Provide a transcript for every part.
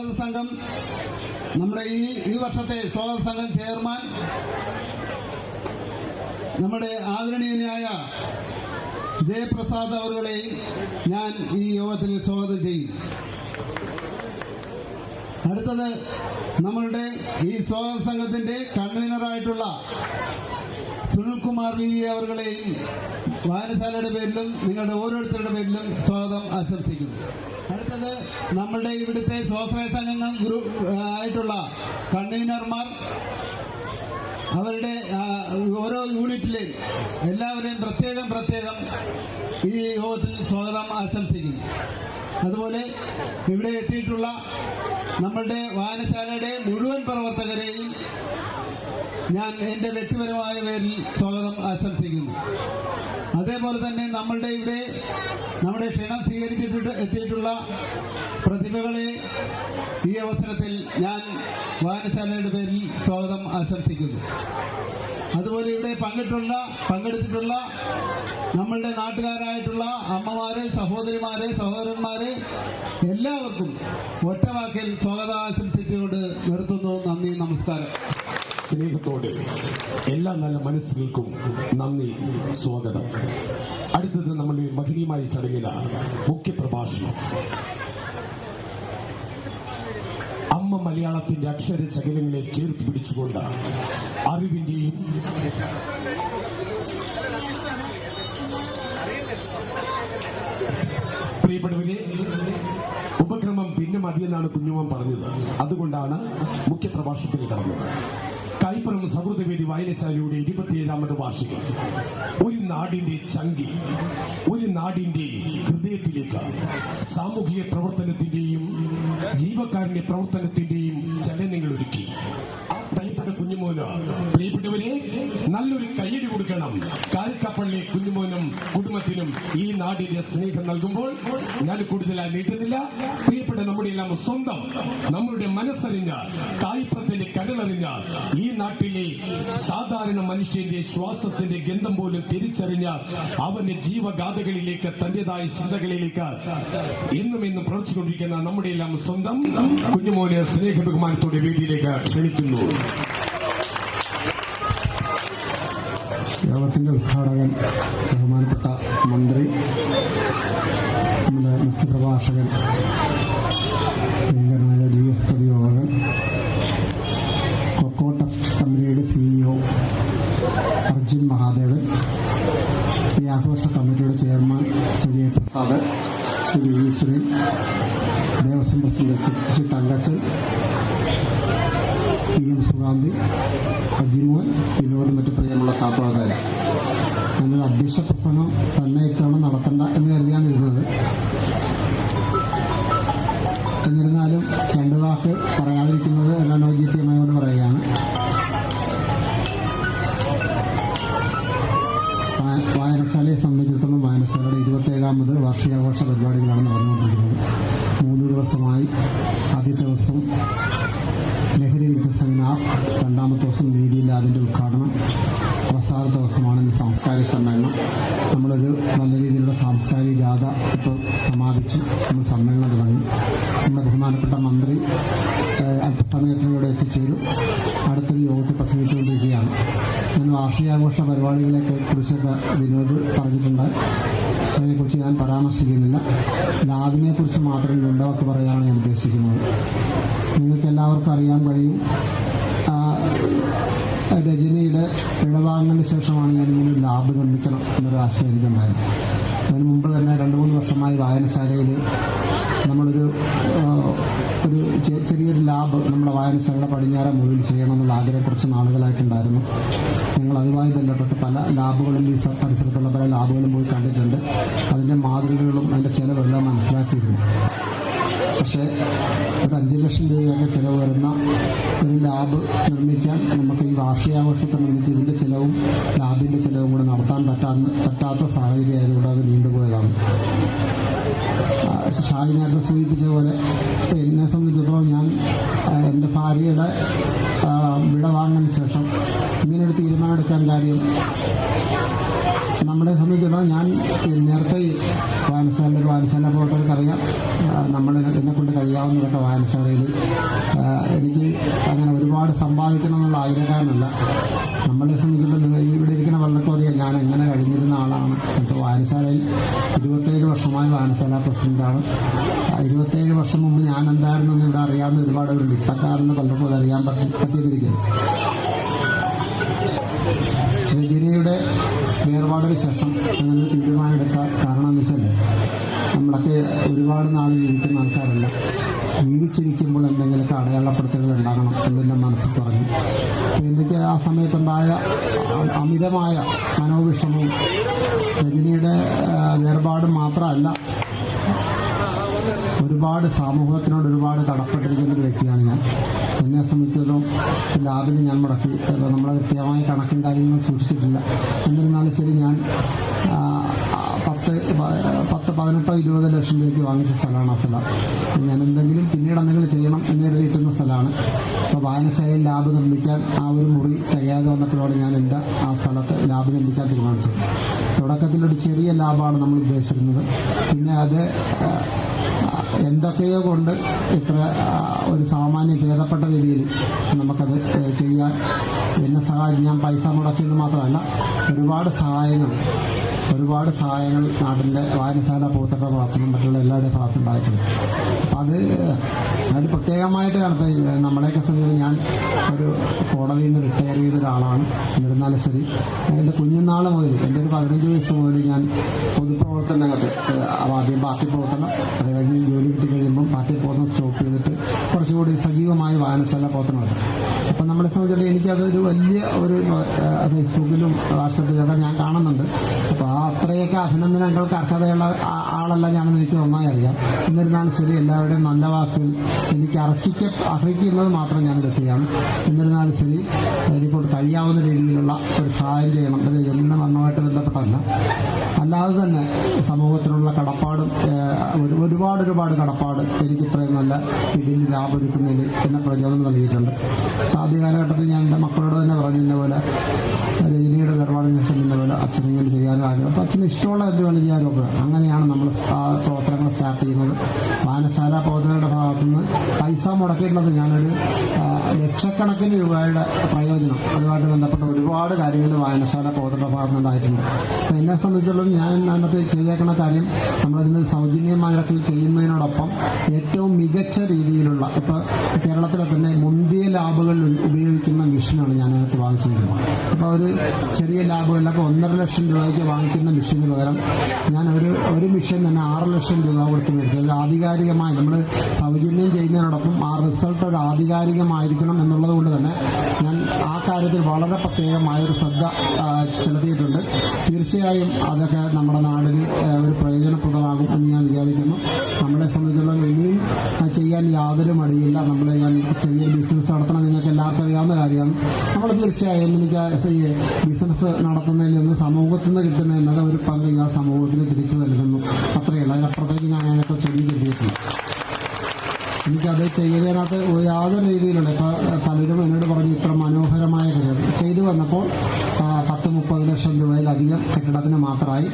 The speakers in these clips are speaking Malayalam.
സ്വാഗത സംഘം. നമ്മുടെ ഈ ഈ വർഷത്തെ സ്വാഗത സംഘം ചെയർമാൻ നമ്മുടെ ആദരണീയനായ ജയപ്രസാദ് അവരുകളെയും ഞാൻ ഈ യോഗത്തിൽ സ്വാഗതം ചെയ്യും. അടുത്തത് നമ്മളുടെ ഈ സ്വാഗത സംഘത്തിന്റെ കൺവീനറായിട്ടുള്ള സുനിൽകുമാർ വി വി അവരുടെയും വായനശാലയുടെ പേരിലും നിങ്ങളുടെ ഓരോരുത്തരുടെ പേരിലും സ്വാഗതം ആശംസിക്കുന്നു. അടുത്തത് നമ്മളുടെ ഇവിടുത്തെ സ്വാശ്രയ സംഘങ്ങൾ ഗ്രൂപ്പ് ആയിട്ടുള്ള കൺവീനർമാർ അവരുടെ ഓരോ യൂണിറ്റിലെയും എല്ലാവരെയും പ്രത്യേകം പ്രത്യേകം ഈ യോഗത്തിൽ സ്വാഗതം ആശംസിക്കുന്നു. അതുപോലെ ഇവിടെ എത്തിയിട്ടുള്ള നമ്മളുടെ വായനശാലയുടെ മുഴുവൻ പ്രവർത്തകരെയും ഞാൻ എന്റെ വ്യക്തിപരമായ പേരിൽ സ്വാഗതം ആശംസിക്കുന്നു. അതേപോലെ തന്നെ നമ്മളുടെ ഇവിടെ നമ്മുടെ ക്ഷണം സ്വീകരിച്ചിട്ട് എത്തിയിട്ടുള്ള പ്രതിഭകളെ ഈ അവസരത്തിൽ ഞാൻ വായനശാലയുടെ പേരിൽ സ്വാഗതം ആശംസിക്കുന്നു. അതുപോലെ ഇവിടെ പങ്കിട്ടുള്ള പങ്കെടുത്തിട്ടുള്ള നമ്മളുടെ നാട്ടുകാരായിട്ടുള്ള അമ്മമാരെ സഹോദരിമാരെ സഹോദരന്മാരെ എല്ലാവർക്കും ഒറ്റവാക്കിൽ സ്വാഗതം ആശംസിച്ചുകൊണ്ട് നിർത്തുന്നു. നന്ദി നമസ്കാരം. സ്നേഹത്തോടെ എല്ലാ നല്ല മനസ്സുകൾക്കും നന്ദി സ്വാഗതം. അടുത്തത് നമ്മുടെ മഹനീയമായ മുഖ്യ മുഖ്യപ്രഭാഷണം. അമ്മ മലയാളത്തിന്റെ അക്ഷര ശകലങ്ങളെ ചേർത്ത് പിടിച്ചുകൊണ്ട് അറിവിന്റെയും ഉപക്രമം പിന്നെ മതിയെന്നാണ് കുഞ്ഞുമോൻ പറഞ്ഞത്. അതുകൊണ്ടാണ് മുഖ്യപ്രഭാഷണത്തിൽ കടന്നത്. കൈപ്പുറം സൗഹൃദവേദി വായനശാലയുടെ ഇരുപത്തിയേഴാമത് വാർഷികം. ഒരു നാടിന്റെ ചങ്കി ഒരു നാടിന്റെ ഹൃദയത്തിലേക്ക് സാമൂഹിക പ്രവർത്തനത്തിന്റെയും ജീവക്കാരന്റെ പ്രവർത്തനത്തിന്റെയും ചലനങ്ങൾ ഒരുക്കി. പ്രിയപ്പെട്ടവരെ നല്ലൊരു കയ്യടി കൊടുക്കണം. കാരിക്കപ്പള്ളി കുഞ്ഞുമോനും കുടുംബത്തിനും ഈ നാടിന്റെ സ്നേഹം നൽകുമ്പോൾ ഞാൻ കൂടുതലായി നീട്ടുന്നില്ല. പ്രിയപ്പെട്ട നമ്മുടെ എല്ലാം സ്വന്തം നമ്മളുടെ മനസ്സറിഞ്ഞ കായ്പത്തിന്റെ കടലറിഞ്ഞ ഈ നാട്ടിലെ സാധാരണ മനുഷ്യന്റെ ശ്വാസത്തിന്റെ ഗന്ധം പോലും തിരിച്ചറിഞ്ഞ അവന്റെ ജീവഗാഥകളിലേക്ക് തന്റേതായ ചിന്തകളിലേക്ക് എന്നും എന്നും പ്രവർത്തിച്ചുകൊണ്ടിരിക്കുന്ന നമ്മുടെ എല്ലാം സ്വന്തം കുഞ്ഞുമോനെ സ്നേഹ ബഹുമാനത്തോടെ വേദിയിലേക്ക് ക്ഷണിക്കുന്നു. യോഗത്തിന്റെ ഉദ്ഘാടകൻ ബഹുമാനപ്പെട്ട മന്ത്രി നമ്മുടെ മുഖ്യപ്രഭാഷകൻ പ്രിയങ്കരനായ ജി എസ് കൊക്കോ കൊക്കോട്ടഫ് കമ്പനിയുടെ സിഇഒ അർജുൻ മഹാദേവൻ ഈ ആഘോഷ കമ്മിറ്റിയുടെ chairman Shri Jayaprasad Shri Eswaran Devaswom president Shri Thankachan P M Sugandhi Ajimon Vinod മറ്റു പ്രിയമുള്ള സാധ്യതകൾ ഞങ്ങൾ അധ്യക്ഷ പ്രസംഗം തന്നെ ഇത്തവണ നടത്തണ്ട എന്ന് കരുതിയാണ് ഇരുന്നത്. എന്നിരുന്നാലും രണ്ടു വാക്ക് പറയാതിരിക്കുന്നത് എല്ലാം ഔചിത്യമായോട് പറയുകയാണ്. വായനശാലയെ സംബന്ധിച്ചിടത്തോളം വായനശാലയുടെ ഇരുപത്തേഴാമത് വാർഷികാഘോഷ പരിപാടികളാണ് നടന്നുകൊണ്ടിരിക്കുന്നത്. മൂന്ന് ദിവസമായി ആദ്യത്തെ ദിവസം ലഹരി വിരുദ്ധ സെമിനാർ രണ്ടാമത്തെ ദിവസം സാംസ്കാരിക സമ്മേളനം. നമ്മളൊരു നല്ല രീതിയിലുള്ള സാംസ്കാരിക ജാഥ ഇപ്പോൾ സമാപിച്ചു. നമ്മൾ സമ്മേളനം തുടങ്ങി. നമ്മുടെ ബഹുമാനപ്പെട്ട മന്ത്രി അല്പസമയത്തിലൂടെ എത്തിച്ചേരും. അടുത്തൊരു യോഗത്തിൽ പ്രസംഗിച്ചുകൊണ്ടിരിക്കുകയാണ്. ഞാൻ വാർഷികാഘോഷ പരിപാടികളെ കുറിച്ചൊക്കെ വിനോദ് പറഞ്ഞിട്ടുണ്ട്. അതിനെക്കുറിച്ച് ഞാൻ പരാമർശിക്കുന്നില്ല. ലാബിനെ കുറിച്ച് മാത്രം രണ്ടൊക്കെ പറയാനാണ് ഞാൻ ഉദ്ദേശിക്കുന്നത്. നിങ്ങൾക്ക് എല്ലാവർക്കും അറിയാൻ കഴിയും. രജനിയുടെ പിഴവാങ്ങലിന് ശേഷമാണ് ഒരു ലാബ് നിർമ്മിക്കണം എന്നൊരു ആശയം എനിക്കുണ്ടായത്. അതിന് മുമ്പ് തന്നെ രണ്ട് മൂന്ന് വർഷമായി വായനശാലയിൽ നമ്മളൊരു ഒരു ചെറിയൊരു ലാബ് നമ്മുടെ വായനശാലയുടെ പടിഞ്ഞാറ മുഴുവൻ ചെയ്യണമെന്നുള്ള ആഗ്രഹം കുറച്ച് നാളുകളായിട്ടുണ്ടായിരുന്നു. ഞങ്ങൾ അതുമായി ബന്ധപ്പെട്ട് പല ലാബുകളും ഈ പരിസരത്തുള്ള പല ലാബുകളും പോയി കണ്ടിട്ടുണ്ട്. അതിന്റെ മാതൃകകളും അതിന്റെ ചിലവെല്ലാം മനസ്സിലാക്കിയിരുന്നു. പക്ഷേ ഒരു അഞ്ച് ലക്ഷം രൂപയൊക്കെ ചിലവ് വരുന്ന ഒരു ലാബ് നിർമ്മിക്കാൻ നമുക്ക് ഈ വാർഷികാഘോഷത്തെ നിർമ്മിച്ച് ഇതിന്റെ ചിലവും ലാബിന്റെ ചിലവും കൂടെ നടത്താൻ പറ്റാ പറ്റാത്ത സാഹചര്യം ആയതുകൊണ്ട് അത് നീണ്ടുപോയതാണ്. ഷാജി നേരത്തെ സൂചിപ്പിച്ച പോലെ എന്നെ സംബന്ധിച്ചിടത്തോളം ഞാൻ എന്റെ ഭാര്യയുടെ വിട വാങ്ങിയതിന് ശേഷം ഇങ്ങനൊരു തീരുമാനം എടുക്കാൻ കാര്യം നമ്മളെ സംബന്ധിച്ചിടത്തോളം ഞാൻ നേരത്തെ വായനശാലയിൽ വായനശാല പ്രവർത്തകർക്ക് അറിയാം. നമ്മൾ എന്നെ കൊണ്ട് കഴിയാവുന്നതൊക്കെ വായനശാലയിൽ എനിക്ക് അങ്ങനെ ഒരുപാട് സമ്പാദിക്കണം എന്നുള്ള ആഗ്രഹക്കാരനല്ല നമ്മളെ സംബന്ധിച്ചിടത്തോളം ഇവിടെ ഇരിക്കുന്ന അറിയാം ഞാൻ എങ്ങനെ കഴിഞ്ഞിരുന്ന ആളാണ്. ഇപ്പോൾ വായനശാലയിൽ ഇരുപത്തേഴ് വർഷമായി വായനശാല പ്രസിഡന്റാണ്. ആ, ഇരുപത്തേഴ് വർഷം മുമ്പ് ഞാൻ എന്തായിരുന്നു എന്ന് ഇവിടെ അറിയാവുന്ന ഒരുപാട് ഒരു ഇപ്പക്കാരെന്ന് അത് അറിയാൻ പറ്റി പറ്റിയിരിക്കുന്നു വേർപാടിന് ശേഷം അങ്ങനെ തീരുമാനമെടുക്കാൻ കാരണം എന്ന് വെച്ചാൽ നമ്മളൊക്കെ ഒരുപാട് നാൾ ജീവിക്കുന്ന ആൾക്കാരല്ല. ജീവിച്ചിരിക്കുമ്പോൾ എന്തെങ്കിലുമൊക്കെ അടയാളപ്പെടുത്തലുകൾ ഉണ്ടാകണം എന്നെന്റെ മനസ്സിൽ പറഞ്ഞു. എനിക്ക് ആ സമയത്തുണ്ടായ അമിതമായ മനോവിഷമവും രജനിയുടെ വേർപാട് മാത്രമല്ല ഒരുപാട് സമൂഹത്തിനോട് ഒരുപാട് കടപ്പെട്ടിരിക്കുന്ന ഒരു വ്യക്തിയാണ് ഞാൻ. എന്നെ സംബന്ധിച്ചിടത്തോളം ലാബിന് ഞാൻ മുടക്കി. നമ്മളെ കൃത്യമായ കണക്കും കാര്യങ്ങളും സൂക്ഷിച്ചിട്ടില്ല. എന്നിരുന്നാലും ശരി ഞാൻ പത്ത് പത്ത് പതിനെട്ടോ ഇരുപത് ലക്ഷം രൂപയ്ക്ക് വാങ്ങിച്ച സ്ഥലമാണ് ആ സ്ഥലം. ഞാൻ എന്തെങ്കിലും പിന്നീട് എന്തെങ്കിലും ചെയ്യണം എന്ന് കരുതിയിട്ടുന്ന സ്ഥലമാണ്. അപ്പോൾ വായനശാലയിൽ ലാബ് നിർമ്മിക്കാൻ ആ ഒരു മുറി തികയാതെ വന്നപ്പോഴാണ് ഞാൻ എന്റെ ആ സ്ഥലത്ത് ലാബ് നിർമ്മിക്കാൻ തീരുമാനിച്ചത്. തുടക്കത്തിലൊരു ചെറിയ ലാബാണ് നമ്മൾ ഉദ്ദേശിച്ചിരുന്നത്. പിന്നെ അത് എന്തൊക്കെയോ കൊണ്ട് ഇത്ര ഒരു സാമാന്യ ഭേദപ്പെട്ട രീതിയിൽ നമുക്കത് ചെയ്യാൻ എന്നെ സഹായിക്കും ഞാൻ പൈസ മുടക്കിയെന്ന് മാത്രമല്ല ഒരുപാട് സഹായങ്ങൾ ഒരുപാട് സഹായങ്ങൾ നാടിന്റെ വായനശാല പൂത്തട്ട ഭാഗത്തുനിന്നും മറ്റുള്ള എല്ലാവരുടെ ഭാഗത്തുണ്ടായിട്ടുണ്ട് അപ്പം അത് അതിന് പ്രത്യേകമായിട്ട് നമ്മളെയൊക്കെ സംബന്ധിച്ച് ഞാൻ ഒരു കോടതിയിൽ നിന്ന് റിട്ടയർ ചെയ്ത ഒരാളാണ് എന്നിരുന്നാലും ശരി എന്റെ കുഞ്ഞുനാൾ മുതൽ എന്റെ ഒരു പതിനഞ്ച് വയസ്സ് മുതൽ ഞാൻ പൊതുപ്രവർത്തനകത്ത് ആദ്യം പാർട്ടി പ്രവർത്തനം അത് കഴിഞ്ഞ് ജോലി കിട്ടി കഴിയുമ്പം പാർട്ടി പ്രവർത്തനം സ്റ്റോപ്പ് ചെയ്തിട്ട് കുറച്ചുകൂടി സജീവമായി വായനശാല പ്രവർത്തനം നടത്തും. അപ്പം നമ്മളെ സംബന്ധിച്ചിടത്തോളം എനിക്കതൊരു വലിയ ഒരു ഫേസ്ബുക്കിലും വാട്സപ്പിലൊക്കെ ഞാൻ കാണുന്നുണ്ട്. അപ്പോൾ ആ അത്രയൊക്കെ അഭിനന്ദനങ്ങൾക്ക് അർഹതയുള്ള ആളല്ല ഞാനെന്ന് എനിക്ക് നന്നായി അറിയാം. എന്നിരുന്നാലും ശരി എല്ലാവരുടെയും നല്ല വാക്കുകൾ എനിക്ക് അർഹിക്ക അർഹിക്കുന്നത് മാത്രം ഞാൻ എടുക്കുകയാണ് എന്നിരുന്നാലും ശരി എനിക്കോട്ട് കഴിയാവുന്ന രീതിയിലുള്ള ഒരു സഹായം ചെയ്യണം. ഒരു ജന്മ മരണമായിട്ട് ബന്ധപ്പെട്ടല്ല അല്ലാതെ തന്നെ സമൂഹത്തിനുള്ള കടപ്പാടും ഒരുപാട് ഒരുപാട് കടപ്പാട് എനിക്ക് ഇത്രയും നല്ല ഇതിൽ ലാഭൊരുക്കുന്നതിൽ എന്നെ പ്രചോദനം നൽകിയിട്ടുണ്ട്. ആദ്യ കാലഘട്ടത്തിൽ ഞാൻ എന്റെ മക്കളോട് തന്നെ പറഞ്ഞതിന്റെ പോലെ രജനിയുടെ ഇന്ന പോലെ അച്ഛൻ അച്ഛന് ഇഷ്ടമുള്ള എന്ത് വേണം ചെയ്യാനും അങ്ങനെയാണ് നമ്മൾ പ്രവർത്തനങ്ങൾ സ്റ്റാർട്ട് ചെയ്യുന്നത്. വായനശാല പ്രവർത്തനങ്ങളുടെ ഭാഗത്തുനിന്ന് പൈസ മുടക്കേണ്ടത് ഞാനൊരു ലക്ഷക്കണക്കിന് രൂപയുടെ പ്രയോജനം. അതുമായിട്ട് ബന്ധപ്പെട്ട ഒരുപാട് കാര്യങ്ങൾ വായനശാല പ്രവർത്തനങ്ങളുടെ ഭാഗത്തുനിന്നുണ്ടായിട്ടുണ്ട് അപ്പോൾ എന്നെ സംബന്ധിച്ചിടത്തോളം ഞാൻ അതിനകത്ത് ചെയ്തേക്കുന്ന കാര്യം നമ്മളതിന് സൗജന്യമായിട്ട് ചെയ്യുന്നതിനോടൊപ്പം ഏറ്റവും മികച്ച രീതിയിലുള്ള ഇപ്പോൾ കേരളത്തിലെ തന്നെ മുന്തിയ ലാബുകളിൽ ഉപയോഗിക്കുന്ന മിഷനാണ് ഞാൻ അതിനകത്ത് വാങ്ങിച്ചിരിക്കുന്നത്. അപ്പോൾ ഒരു ചെറിയ ലാബുകളിലൊക്കെ ഒന്നര ലക്ഷം രൂപയ്ക്ക് വാങ്ങിക്കുന്ന മെഷീന് പകരം ഞാൻ ഒരു ഒരു മിഷൻ തന്നെ ആറ് ലക്ഷം രൂപ കൊടുത്ത് മേടിച്ചത് ആധികാരികമായി നമ്മൾ സൗജന്യം ചെയ്യുന്നതിനോടൊപ്പം ആ റിസൾട്ട് ഒരു ആധികാരികമായിരിക്കണം എന്നുള്ളത് കൊണ്ട് തന്നെ ഞാൻ ആ കാര്യത്തിൽ വളരെ പ്രത്യേകമായൊരു ശ്രദ്ധ ചെലുത്തിയിട്ടുണ്ട്. തീർച്ചയായും അതൊക്കെ നമ്മുടെ നാടിന് ഒരു പ്രയോജനപ്രദമാകും എന്ന് ഞാൻ വിചാരിക്കുന്നു. നമ്മളെ സംബന്ധിച്ചിടത്തോളം ഇനിയും ചെയ്യാൻ യാതൊരു മടിയില്ല. നമ്മളെ ഞാൻ ചെറിയൊരു ബിസിനസ് നടത്തണം നിങ്ങൾക്ക് എല്ലാവർക്കും അറിയാവുന്ന കാര്യമാണ് നമ്മൾ തീർച്ചയായും എനിക്ക് ആ എ ബിസിനസ് നടത്തുന്നതിൽ നിന്ന് സമൂഹത്തിൽ നിന്ന് കിട്ടുന്ന എന്നത് ഒരു പങ്ക് ഞാൻ സമൂഹത്തിന് തിരിച്ചു നൽകുന്നു. അത്രയേ ഉള്ളൂ. അതിനപ്പുറത്തേക്ക് ഞാൻ അതിനൊക്കെ ചൊല്ലി കിട്ടിയിട്ടില്ല എനിക്കത് ചെയ്യുന്നതിനകത്ത് യാതൊരു രീതിയിലുണ്ട്. ഇപ്പോൾ പലരും എന്നോട് പറഞ്ഞു ഇത്ര മനോഹരമായ കാര്യം. ചെയ്തു വന്നപ്പോൾ മുപ്പത് ലക്ഷം രൂപയിലധികം കെട്ടിടത്തിന് മാത്രമായി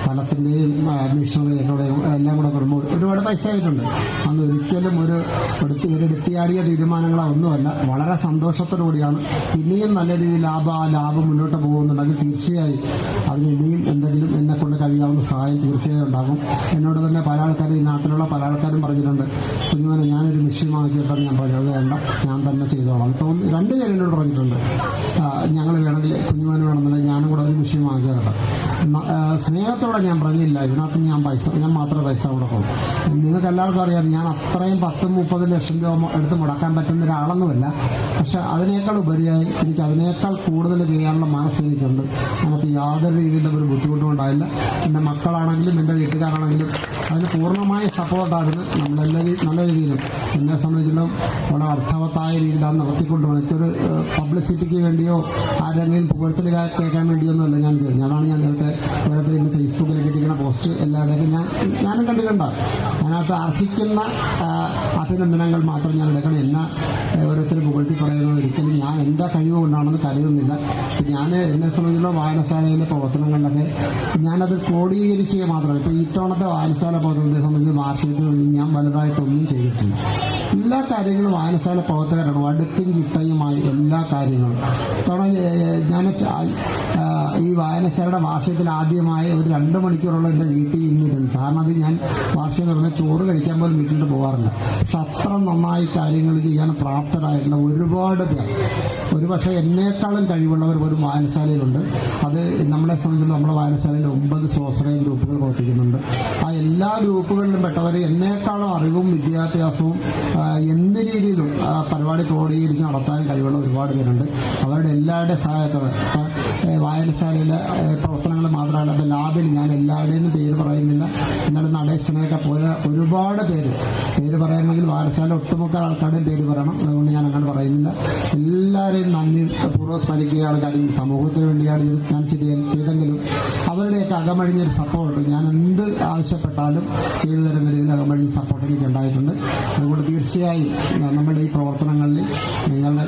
സ്ഥലത്തിന്റെയും മിഷനറികളുടെയും എല്ലാം കൂടെ വരുമ്പോൾ ഒരുപാട് പൈസ ആയിട്ടുണ്ട്. അന്ന് ഒരിക്കലും ഒരു എടുത്ത് ഒരു എടുത്തിയാടിയ തീരുമാനങ്ങളോ ഒന്നുമല്ല. വളരെ സന്തോഷത്തോടുകൂടിയാണ് ഇനിയും നല്ല രീതിയിൽ ലാഭ ലാഭം മുന്നോട്ട് പോകുന്നുണ്ടെങ്കിൽ തീർച്ചയായും അതിന് ഇനിയും എന്തെങ്കിലും എന്നെ കൊണ്ട് കഴിയാവുന്ന സഹായം തീർച്ചയായും ഉണ്ടാകും. എന്നോട് തന്നെ പല ആൾക്കാരും ഈ നാട്ടിലുള്ള പല ആൾക്കാരും പറഞ്ഞിട്ടുണ്ട്. കുഞ്ഞുമോനെ ഞാനൊരു മെഷീൻ വാങ്ങിച്ചിട്ടാണ് ഞാൻ പറഞ്ഞത് വേണ്ട. ഞാൻ തന്നെ ചെയ്തോളാം. ഇപ്പം രണ്ട് കാര്യങ്ങളോട് പറഞ്ഞിട്ടുണ്ട്. ഞങ്ങൾ വേണമെങ്കിൽ കുഞ്ഞുമോന് വേണമെന്നുണ്ടെങ്കിൽ ഞാനും കൂടെ ഒരു മെഷീൻ വാങ്ങിച്ചു കേട്ടോ. ന- ആ, സ്നേഹത്തോടെ ഞാൻ പറഞ്ഞില്ല. ഇതിനകത്ത് ഞാൻ പൈസ ഞാൻ മാത്രമേ പൈസ കൊടുക്കും നിങ്ങൾക്ക് എല്ലാവർക്കും അറിയാം ഞാൻ അത്രയും പത്തും മുപ്പത് ലക്ഷം രൂപ എടുത്ത് മുടക്കാൻ പറ്റുന്ന ഒരാളൊന്നുമല്ല. പക്ഷെ അതിനേക്കാൾ ഉപരിയായി എനിക്ക് അതിനേക്കാൾ കൂടുതൽ ചെയ്യാനുള്ള മനസ്സ് എനിക്കുണ്ട്. അതിനകത്ത് യാതൊരു രീതിയിലുള്ള ഒരു ബുദ്ധിമുട്ടും ഉണ്ടായില്ല. എന്റെ മക്കളാണെങ്കിലും എന്റെ വീട്ടുകാരാണെങ്കിലും അതിന് പൂർണമായ സപ്പോർട്ടായിരുന്നു നമ്മളെല്ലാവരും നല്ല രീതിയിലും എന്നെ സംബന്ധിച്ചിടത്തോളം വളരെ അർത്ഥവത്തായ രീതിയിലാണ് നടത്തിക്കൊണ്ടുപോകുന്നത്. എനിക്കൊരു പബ്ലിസിറ്റിക്ക് വേണ്ടിയോ ആരെങ്കിലും പുകഴ്ത്തലുകാർ കേൾക്കാൻ വേണ്ടിയോ ഒന്നുമല്ല ഞാൻ ചെയ്യുന്നത് അതാണ് ഞാൻ നേരത്തെ എല്ലാവരുടെയും ഇന്ന് പോസ്റ്റ് എല്ലാവരുടെയും ഞാൻ ഞാനും കണ്ടിട്ടുണ്ട്. അതിനകത്ത് അർഹിക്കുന്ന അഭിനന്ദനങ്ങൾ മാത്രം ഞാൻ എടുക്കണം. എന്നെ ഓരോരുത്തരും പുകഴ്ത്തി പറയുന്നത് ഒരിക്കലും ഞാൻ എന്റെ കഴിവ് കൊണ്ടാണെന്ന് കരുതുന്നില്ല. ഞാൻ എന്നെ സംബന്ധിച്ചുള്ള വായനശാലയിലെ പ്രവർത്തനങ്ങളിലൊക്കെ ഞാനത് ക്രോഡീകരിക്കുക മാത്രമല്ല. ഇപ്പോൾ ഇത്തവണത്തെ വായനശാല പ്രവർത്തനത്തെ സംബന്ധിച്ച് വാർഷികത്തിൽ ഞാൻ വലുതായിട്ടൊന്നും ചെയ്തിട്ടില്ല. എല്ലാ കാര്യങ്ങളും വായനശാല പ്രവർത്തകരാണ്. അടുക്കും ചിട്ടയുമായി എല്ലാ കാര്യങ്ങളും. ഏഹ്, ഞാൻ ഈ വായനശാലയുടെ വാർഷികത്തിൽ ആദ്യമായി ഒരു രണ്ട് മണിക്കൂറുള്ള എന്റെ വീട്ടിൽ ഇന്നിരുന്നു അത് ഞാൻ വാർഷികം തുടങ്ങി ചോറ് കഴിക്കാൻ പോലും വീട്ടിൽ പോകാറില്ല പക്ഷെ അത്ര നന്നായി കാര്യങ്ങൾ ചെയ്യാൻ പ്രാപ്തരായിട്ടുള്ള ഒരുപാട് പേർ ഒരുപക്ഷെ എന്നേക്കാളും കഴിവുള്ളവർ ഒരു വായനശാലയിലുണ്ട്. അത് നമ്മളെ സംബന്ധിച്ച് നമ്മുടെ വായനശാലയിൽ ഒമ്പത് സ്വാശ്രയ ഗ്രൂപ്പുകൾ പ്രവർത്തിക്കുന്നുണ്ട്. ആ എല്ലാ ഗ്രൂപ്പുകളിലും പെട്ടവർ എന്നേക്കാളും അറിവും വിദ്യാഭ്യാസവും എന്ത് രീതിയിലും പരിപാടി ക്രോഡീകരിച്ച് നടത്താൻ കഴിവുള്ള ഒരുപാട് പേരുണ്ട്. അവരുടെ എല്ലാവരുടെ സഹായത്തോടെ വായനശാലയിലെ പ്രവർത്തനങ്ങൾ മാത്രമല്ല ഇപ്പം ലാബിൽ ഞാൻ എല്ലാവരുടെയും പേര് പറയുന്നില്ല. എന്നാലും നടേശനെയൊക്കെ പോലെ ഒരുപാട് പേര്. പേര് പറയണമെങ്കിൽ വായനശാല ഒട്ടുമുക്കാൽ ആൾക്കാരുടെയും പേര് പറയണം. അതുകൊണ്ട് ഞാൻ അങ്ങനെ പറയുന്നില്ല. എല്ലാവരെയും നന്ദി പൂർവം സ്മരിക്കുകയാണ് കാര്യം സമൂഹത്തിന് വേണ്ടിയാണ് ഞാൻ ചെയ്തെങ്കിലും അവരുടെയൊക്കെ അകമഴിഞ്ഞൊരു സപ്പോർട്ട് ഞാൻ എന്ത് ആവശ്യപ്പെട്ടാലും ചെയ്തു തരുന്ന രീതിയിൽ അകമഴിഞ്ഞ സപ്പോർട്ട് എനിക്ക് ഉണ്ടായിട്ടുണ്ട്. അതുകൊണ്ട് തീർച്ചയായും നമ്മുടെ ഈ പ്രവർത്തനങ്ങളിൽ നിങ്ങളുടെ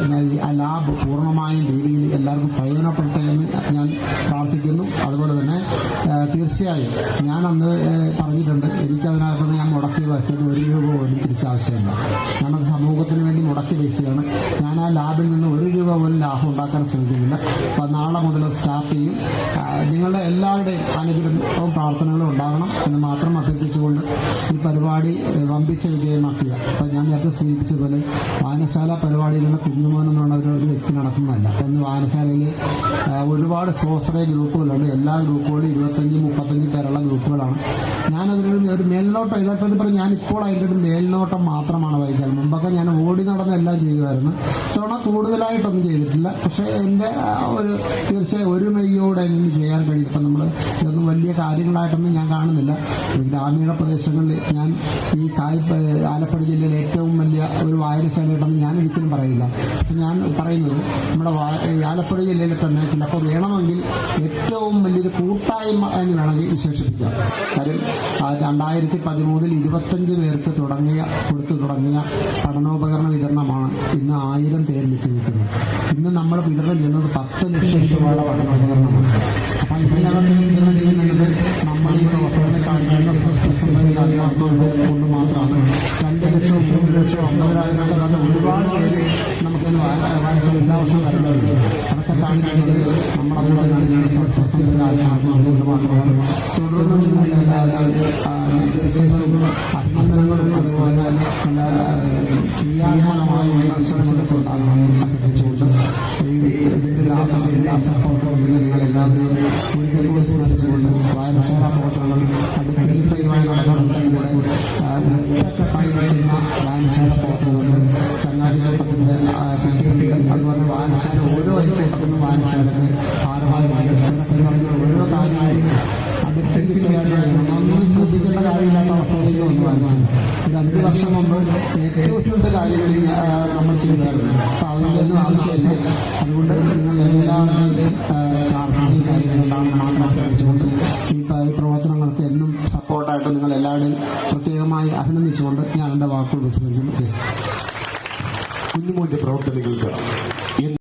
ലാബ് പൂർണമായ രീതിയിൽ എല്ലാവർക്കും പ്രയോജനപ്പെടട്ടെ എന്ന് ഞാൻ പ്രാർത്ഥിക്കുന്നു. അതുപോലെ തന്നെ തീർച്ചയായും ഞാൻ അന്ന് പറഞ്ഞിട്ടുണ്ട്. എനിക്കതിനകത്ത് മുടക്കിയ പൈസയ്ക്ക് ഒരു രൂപ പോലും തിരിച്ചാവശ്യമില്ല. നമ്മുടെ സമൂഹത്തിന് വേണ്ടി മുടക്കി പൈസയാണ് ഞാൻ ആ ലാബിൽ നിന്ന് ഒരു രൂപ പോലും ലാഭം ഉണ്ടാക്കാൻ ശ്രമിക്കുന്നില്ല. അപ്പം നാളെ മുതൽ സ്റ്റാർട്ട് ചെയ്യും. നിങ്ങളുടെ എല്ലാവരുടെയും അനുഗ്രഹവും പ്രാർത്ഥനകളും ഉണ്ടാകണം എന്ന് മാത്രം അഭ്യർത്ഥിച്ചുകൊണ്ട് ഈ പരിപാടി വമ്പിച്ച വിജയമാക്കുക അപ്പം ഞാൻ നേരത്തെ സൂചിപ്പിച്ചതുപോലെ വായനശാല പരിപാടിയിൽ നിന്ന് കുഞ്ഞുമോൻ എന്നുള്ള ഒരു വ്യക്തി നടത്തുന്നതല്ല. ഇന്ന് വായനശാലയിൽ ഒരുപാട് സ്വാശ്രയ ഗ്രൂപ്പുകളുണ്ട്. എല്ലാ ഗ്രൂപ്പുകളും ഇരുപത്തഞ്ച് മുപ്പത്തഞ്ച് പേരുള്ള ഗ്രൂപ്പുകളാണ്. ഞാനതിനൊരു ഒരു മേൽനോട്ടം യഥാർത്ഥത്തിൽ പറഞ്ഞു ഞാൻ ഇപ്പോൾ അതിന്റെ ഒരു മേൽനോട്ടം മാത്രമാണ് വഹിക്കുന്നത് മുമ്പൊക്കെ ഞാൻ ഓടി നടന്ന് എല്ലാം ചെയ്യുമായിരുന്നു. ഇത്തവണ കൂടുതലായിട്ടൊന്നും ചെയ്തിട്ടില്ല. പക്ഷേ എന്റെ ഒരു തീർച്ചയായും ഒരു മെയ്യോടെ ചെയ്യാൻ കഴിയും. ഇപ്പം നമ്മൾ ഇതൊന്നും വലിയ കാര്യങ്ങളായിട്ടൊന്നും ഞാൻ കാണുന്നില്ല. ഗ്രാമീണ പ്രദേശങ്ങളിൽ ഞാൻ ഈ കായ് ആലപ്പുഴ ജില്ലയിലെ ഏറ്റവും വലിയ ഒരു വായനശാലയായിട്ടൊന്നും ഞാൻ ഒരിക്കലും പറയില്ല. ഞാൻ പറയുന്നത് നമ്മുടെ ആലപ്പുഴ ജില്ലയിൽ തന്നെ ചിലപ്പോൾ വേണമെങ്കിൽ ഏറ്റവും വലിയൊരു കൂട്ടായ്മ എന്ന് വേണമെങ്കിൽ വിശേഷിപ്പിക്കാം. കാര്യം രണ്ടായിരത്തി പതിമൂന്നിൽ ഇരുപത്തഞ്ച് പേർക്ക് തുടങ്ങിയ കൊടുത്തു തുടങ്ങിയ പഠനോപകരണ വിതരണമാണ് ഇന്ന് ആയിരം പേരിലെത്തി നിൽക്കുന്നത് ഇന്ന് നമ്മൾ വിതരണം ചെയ്യുന്നത് പത്ത് ലക്ഷം രൂപയുടെ പഠനോപകരണമാണ്. വിതരണം ചെയ്യുന്നത് നമ്മൾ ഈ പ്രവർത്തനം കാണിക്കുന്ന സത്യസന്ധത കൊണ്ട് മാത്രമാണ്. രണ്ട് ലക്ഷവും മൂന്ന് അമ്പതിനായിരം ഒരുപാട് പേര് നമുക്ക് വായന എല്ലാ വർഷവും വരുന്നുണ്ട് അതൊക്കെ കാണിക്കുന്നത് നമ്മളതുപോലെ കാണിക്കുന്ന സത്യസന്ധത മാത്രമാണ് തുടർന്ന് അഭിനന്ദനങ്ങളും അതുപോലെ നല്ല ക്രിയാത്മകമായ വിമർശനങ്ങളൊക്കെ ഉണ്ടാകണമെന്ന് അഭ്യർത്ഥിച്ചുകൊണ്ട് എല്ലാ സപ്പോർട്ടും നിങ്ങൾ എല്ലാവരും ഒരിക്കൽ കൂടി സ്മരിച്ചുകൊണ്ട് വായനശാല പ്രവർത്തനങ്ങൾ അടുക്കളയുമായി നടന്നുകൊണ്ടിരിക്കുന്ന ഒറ്റക്കെട്ടായി നിൽക്കുന്ന വായനശാല പ്രവർത്തനങ്ങൾ ചങ്ങാതിലോട്ടത്തിന്റെ കുട്ടികളുണ്ട് അതുപോലെ വായനശാല ഓരോ അയൽക്കൂട്ടത്തിനും വായനശാലത്തിന് ഭാരമായി ഓരോ കാര്യങ്ങളും ഒന്നും ശ്രദ്ധിക്കേണ്ട കാര്യമില്ലാത്ത അവസ്ഥയിലേക്ക് വന്നു വായിച്ചത് ഒരു അഞ്ച് വർഷം കാര്യങ്ങളിൽ നമ്മൾ ചെയ്തായിരുന്നു അപ്പൊ അതിന്റെയൊന്നും ആവശ്യമില്ല. അതുകൊണ്ട് നിങ്ങൾ എല്ലാവരുടെയും പ്രാർത്ഥനയും കാര്യങ്ങളുണ്ടാകുന്ന മാത്രം അഭ്യർത്ഥിച്ചുകൊണ്ട് ഈ പ്രവർത്തനങ്ങൾക്ക് എന്നും സപ്പോർട്ടായിട്ട് നിങ്ങൾ എല്ലാവരുടെയും പ്രത്യേകമായി അഭിനന്ദിച്ചുകൊണ്ട് ഞാൻ എന്റെ വാക്കുകൾ വിസ്മരിക്കുന്നു കുഞ്ഞുമോന്റെ പ്രവർത്തനങ്ങൾക്ക്